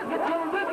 Yıkıldı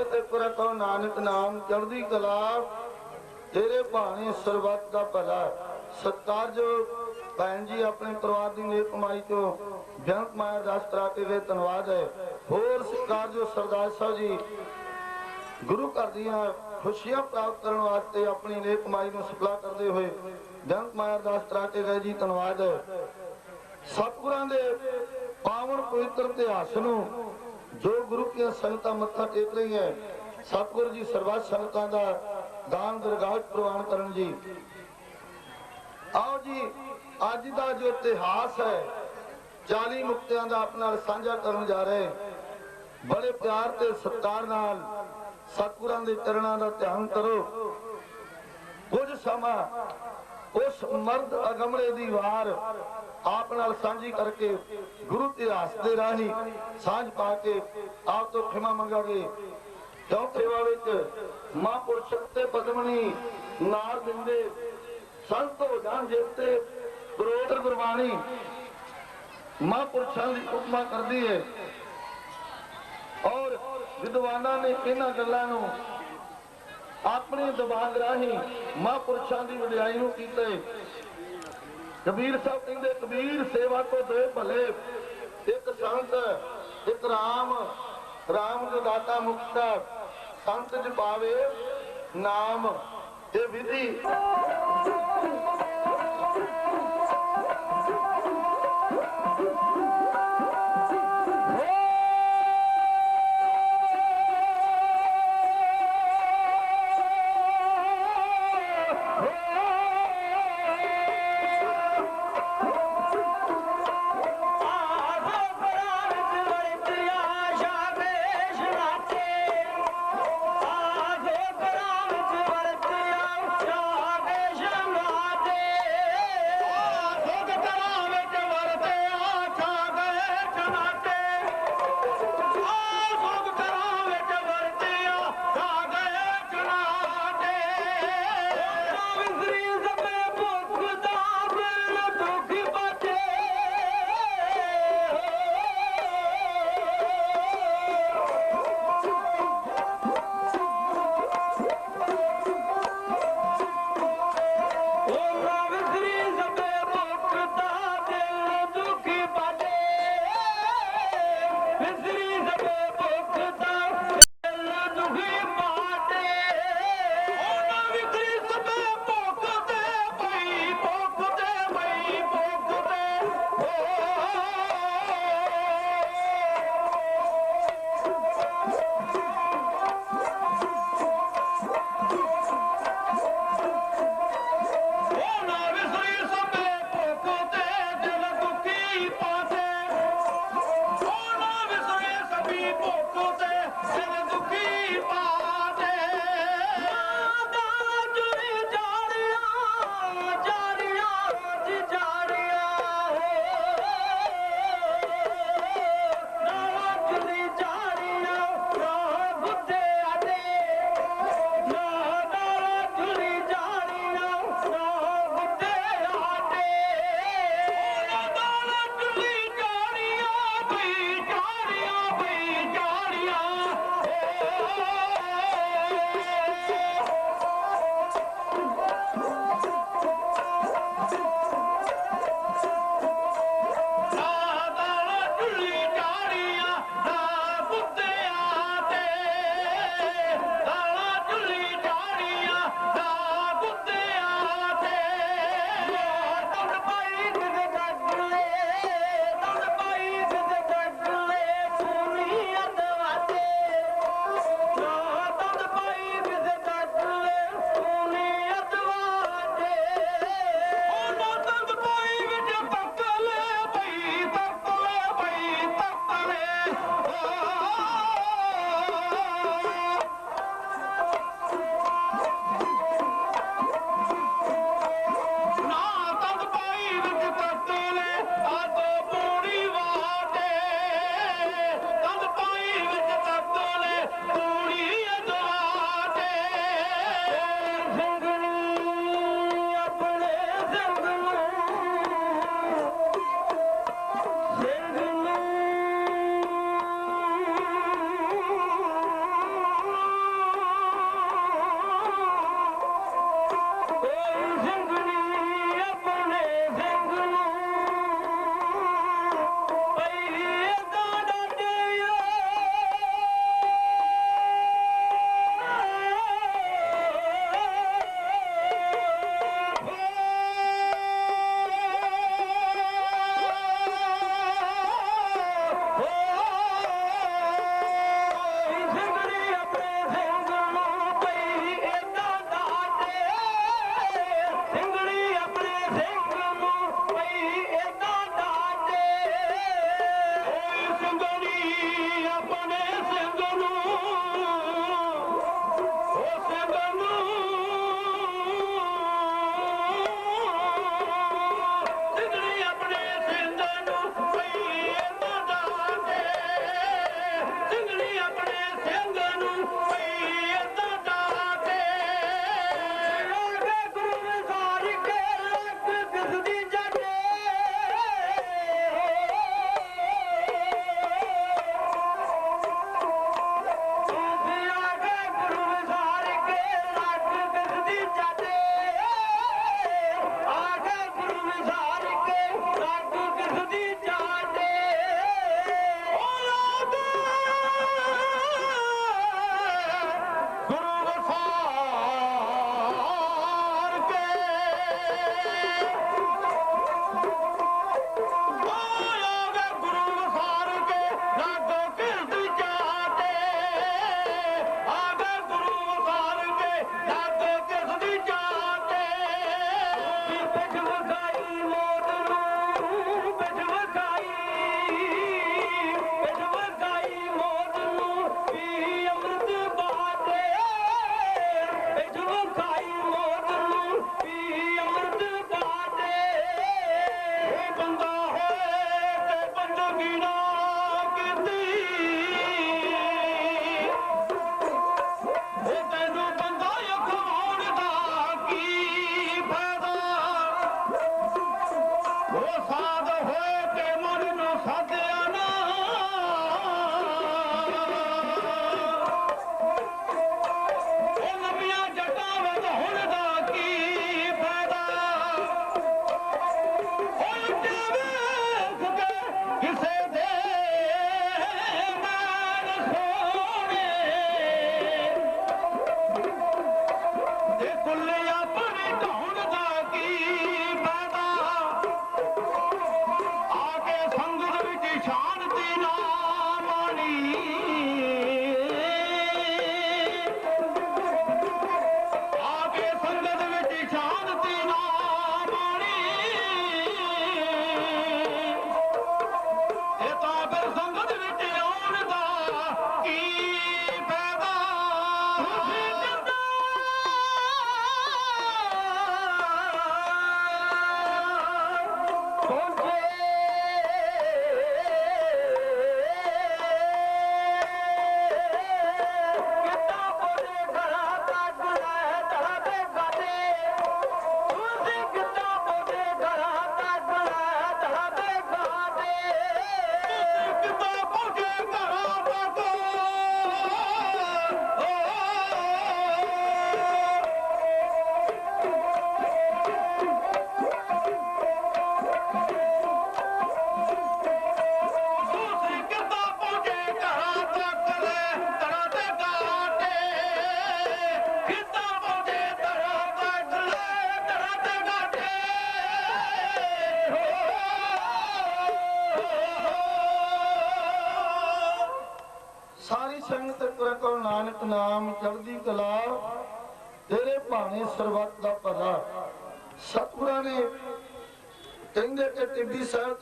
ਸਾਰੀ ਤੇ ਪੁਰਖੋ ਨਾਨਕ ਨਾਮ ਚੜ੍ਹਦੀ ਕਲਾ, ਤੇਰੇ ਭਾਣੇ ਸਰਬੱਤ ਦਾ ਭਲਾ। ਸਤਿਕਾਰਯੋਗ ਭੈਣ ਜੀ, ਆਪਣੇ ਪਰਿਵਾਰ ਦੀ ਨੇਕ ਕਮਾਈ ਤੋਂ ਬੇਅੰਤ ਮਾਇਆ ਦਾਸ ਤਰਾ ਵੇ ਧੰਨਵਾਦ ਹੈ। ਹੋਰ ਸਤਿਕਾਰਯੋਗ ਸਰਦਾਰ ਸਾਹਿਬ ਜੀ, ਗੁਰੂ ਘਰ ਦੀਆਂ ਖੁਸ਼ੀਆਂ ਪ੍ਰਾਪਤ ਕਰਨ ਵਾਸਤੇ ਆਪਣੀ ਨੇਕ ਕਮਾਈ ਨੂੰ ਸਪਲਾ ਕਰਦੇ ਹੋਏ ਬੇਅੰਤ ਮਾਇਆ ਦਾਸ ਤਰਾ ਕੇ ਗਏ ਜੀ, ਧੰਨਵਾਦ ਹੈ। ਸਤਿਗੁਰਾਂ ਦੇ ਪਾਵਨ ਪਵਿੱਤਰ ਇਤਿਹਾਸ ਨੂੰ ਜੋ ਗੁਰੂ ਕੀਆਂ ਸੰਗਤਾਂ ਮੱਥਾ ਟੇਕ ਰਹੀਆਂ ਸਤਿਗੁਰੂ ਜੀ ਸਰਬੱਤ ਸੰਗਤਾਂ ਦਾ ਦਾਨ ਦਰਗਾਹ ਪ੍ਰਵਾਨ ਕਰਨ ਜੀ। ਆਓ ਜੀ, ਅੱਜ ਦਾ ਜੋ ਇਤਿਹਾਸ ਹੈ 40 ਮੁਕਤਿਆਂ ਦਾ ਆਪ ਨਾਲ ਸਾਂਝਾ ਕਰਨ ਜਾ ਰਹੇ ਬੜੇ ਪਿਆਰ ਤੇ ਸਤਿਕਾਰ ਨਾਲ ਸਤਿਗੁਰਾਂ ਦੇ ਚਰਨਾਂ ਦਾ ਧਿਆਨ ਕਰੋ। ਕੁਝ ਸਮਾਂ ਉਸ ਮਰਦ ਅਗਮੜੇ ਦੀ ਵਾਰ ਆਪ ਨਾਲ ਸਾਂਝੀ ਕਰਕੇ ਗੁਰੂ ਇਤਿਹਾਸ ਦੇ ਰਾਹੀਂ ਸਾਂਝ ਪਾ ਕੇ ਆਪ ਤੋਂ ਖਿਮਾ ਮੰਗਾਂਗੇ। ਚੌਥੇ ਵਾਲੇ ਵਿੱਚ ਮਹਾਂਪੁਰਸ਼ ਤੇ ਪਦਮਣੀ ਨਾਰ ਦਿੰਦੇ ਸੰਤ ਹੋ ਜਾਣ ਜਿੱਤੇ ਬਰੋਤਰ ਗੁਰਬਾਣੀ ਮਹਾਂਪੁਰਸ਼ਾਂ ਦੀ ਉਪਮਾ ਕਰਦੀ ਹੈ ਔਰ ਵਿਦਵਾਨਾਂ ਨੇ ਇਹਨਾਂ ਗੱਲਾਂ ਨੂੰ ਆਪਣੇ ਦਿਮਾਗ ਰਾਹੀਂ ਮਹਾਂਪੁਰਸ਼ਾਂ ਦੀ ਵਡਿਆਈ ਨੂੰ ਕੀਤੇ। ਕਬੀਰ ਸਾਹਿਬ ਕਹਿੰਦੇ, ਕਬੀਰ ਸੇਵਾ ਤੋਂ ਦੇ ਭਲੇ। ਇੱਕ ਸੰਤ, ਇੱਕ ਰਾਮ ਰਾਮ ਦੇ ਦਾਤਾ ਮੁਕਤਾ ਸੰਤ ਪਾਵੇ ਨਾਮ ਇਹ ਵਿਧੀ।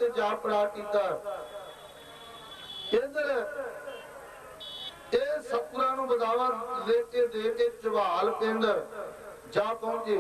ਤੇ ਜਾਲ ਪੜਾ ਕੀਤਾ ਕੇਂਦਰ ਇਹ ਸਤਪੁਰਾ ਨੂੰ ਬਦਾਵਾ ਦੇ ਕੇ ਦੇ ਕੇ ਚਵਾਲ ਕੇਂਦਰ ਜਾ ਪਹੁੰਚੇ।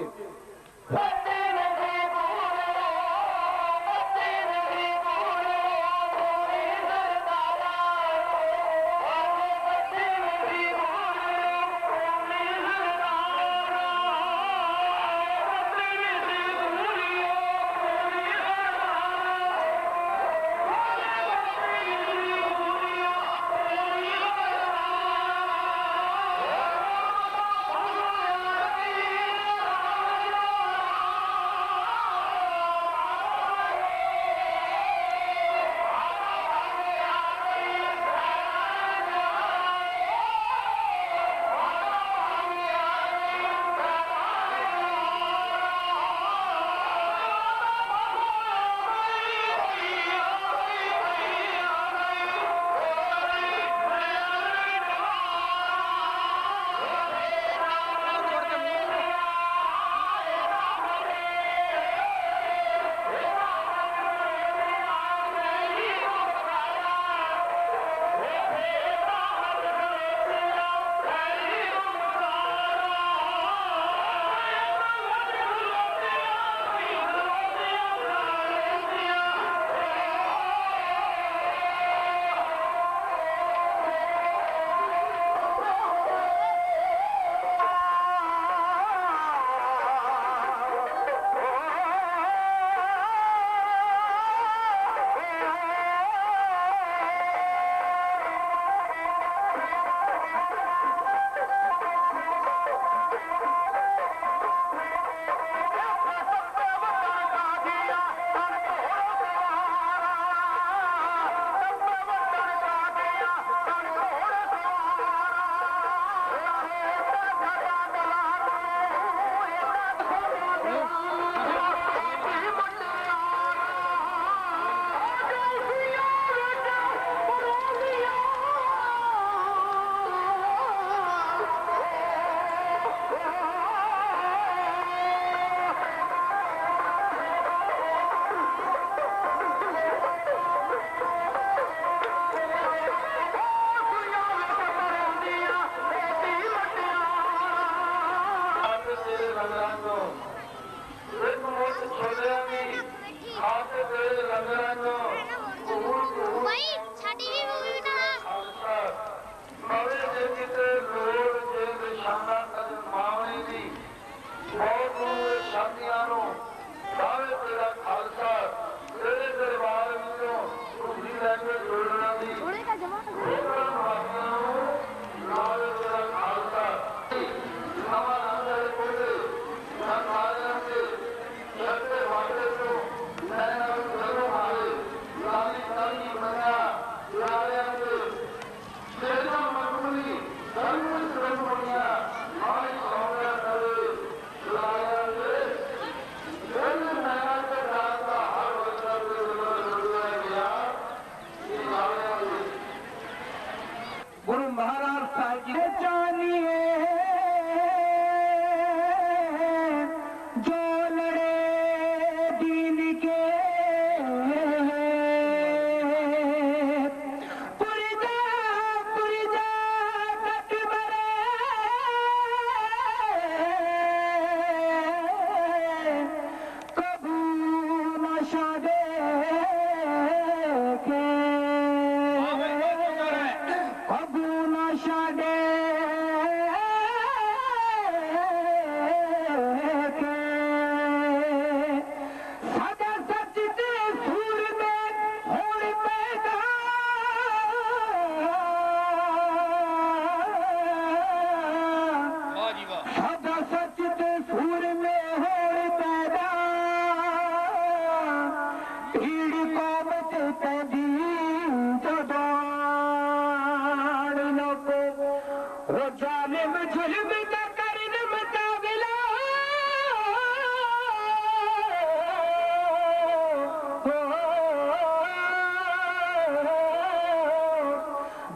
ظالم ظلم دا کرن مقابلہ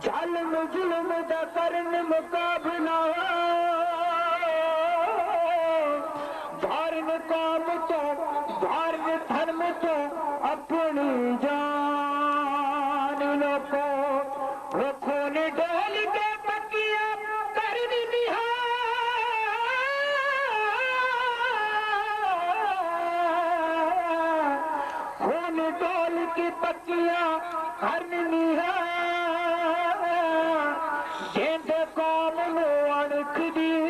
ظالم ظلم دا کرن مقابلہ காவலோ அணுக்குதீர்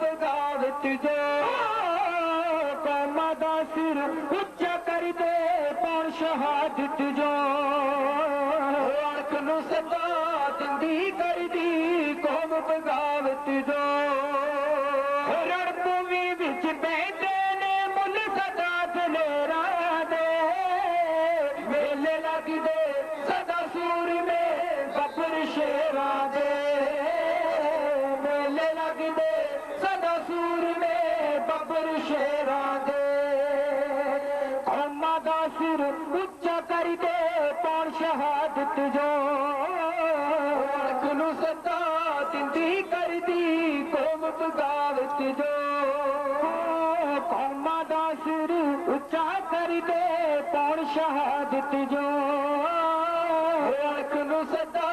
बगावत जो प्रमा सिर कुझ करगावत जो कामा द सर उ करी पाण श जो। वणकु सदा थी कर्मा सुर उचा करी पाण शो वर्क नु सदा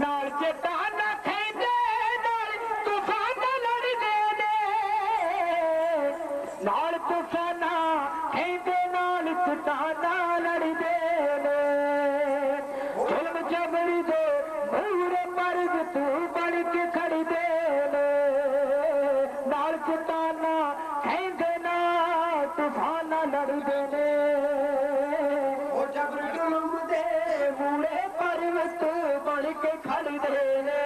न चान खण तूफ़ान लड़ी नाल तु खालू त लड़ी जे न तूं पणक खड़ी दे नाल चाना खा तूफान लड़ी जे ਪਰਵਤ ਬਣ ਕੇ ਖੜਦੇ ਨੇ।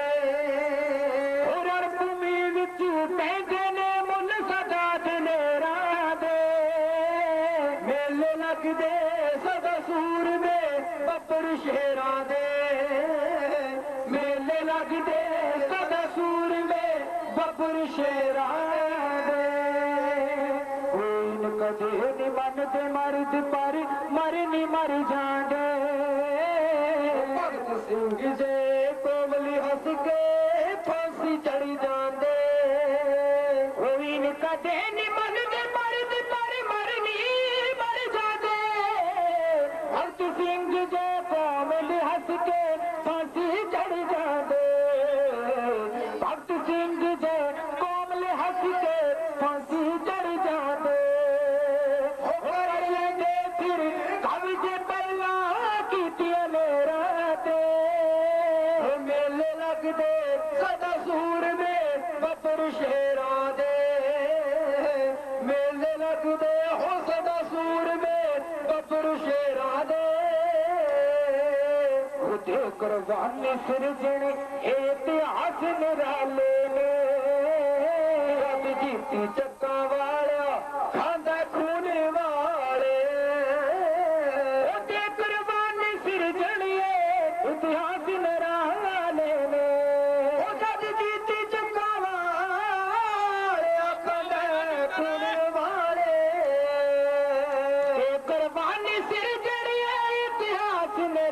ਉਹ ਭੂਮੀ ਵਿੱਚ ਪੈਂਦੇ ਨੇ, ਮੁੱਲ ਸਦਾ ਦਲੇਰਾਂ ਦੇ। ਮੇਲੇ ਲੱਗਦੇ ਸਦਾ ਸੂਰਮੇ ਬੱਬਰ ਸ਼ੇਰਾਂ ਦੇ। ਮੇਲੇ ਲੱਗਦੇ ਸਦਾ ਸੂਰਮੇ ਬੱਬਰ ਸ਼ੇਰਾਂ ਦੇ। ਕਦੇ ਨੀ ਮੰਨਦੇ ਮਰਦ ਪਰ, ਮਰ ਨੀ ਮਰ ਜਾਂਦੇ ਸਿੰਘ ਦੇ ਕੋਮਲੀ ਹੱਸ ਕੇ ਫਾਂਸੀ ਚੜ ਜਾਂਦੇ ਕੋਈ ਨ ਕਦੇ ਨੀ ਮੰਨਦੇ सिर इतिहास में जीती चकाव वारा कुर वारे जेकरबानी सिरजड़े इतिहास में चकाव कुल वारे जेकरबानी सिरजड़ी इतिहास में